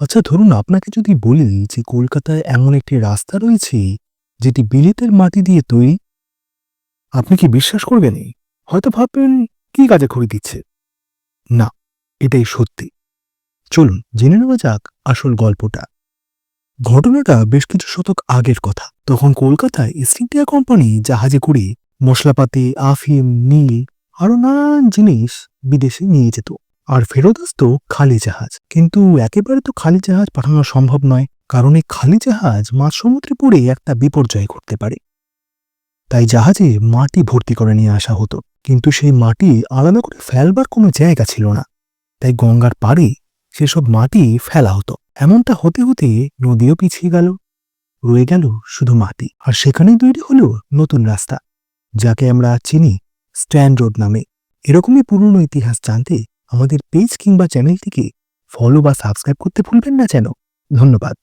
আচ্ছা ধরুন আপনাকে যদি বলি যে কলকাতায় এমন একটি রাস্তা রয়েছে যেটি বিলেতের মাটি দিয়ে তৈরি, আপনি কি বিশ্বাস করবেন হয়তো ভাববেন, কি কাজে খড়ি দিচ্ছে? না, এটাই সত্যি। চলুন, জেনে নেওয়া যাক আসল গল্পটা। ঘটনাটা বেশ কিছু শতক আগের কথা। তখন কলকাতায় ইস্ট ইন্ডিয়া কোম্পানি জাহাজে করে মশলাপাতি, আফিম, নীল আরও নানান জিনিস বিদেশে নিয়ে যেত। আর ফেরত আসতো খালি জাহাজ। কিন্তু একেবারে তো খালি জাহাজ পাঠানো সম্ভব নয়, কারণ এই খালি জাহাজ মাঝ সমুদ্রে পড়ে একটা বিপর্যয় ঘটতে পারে। তাই জাহাজে মাটি ভর্তি করে নিয়ে আসা হতো, কিন্তু সেই মাটি আলাদা করে ফেলবার কোনো জায়গা ছিল না। তাই গঙ্গার পাড়ে সেসব মাটি ফেলা হতো। এমনটা হতে হতে নদীও পিছিয়ে গেল, রয়ে গেল শুধু মাটি। আর সেখানেই তৈরি হলো নতুন রাস্তা, যাকে আমরা চিনি স্ট্যান্ড রোড নামে। এরকমই পুরনো ইতিহাস জানতে আমাদের পেজ কিংবা চ্যানেলটিকে ফলো বা সাবস্ক্রাইব করতে ভুলবেন না যেন। ধন্যবাদ।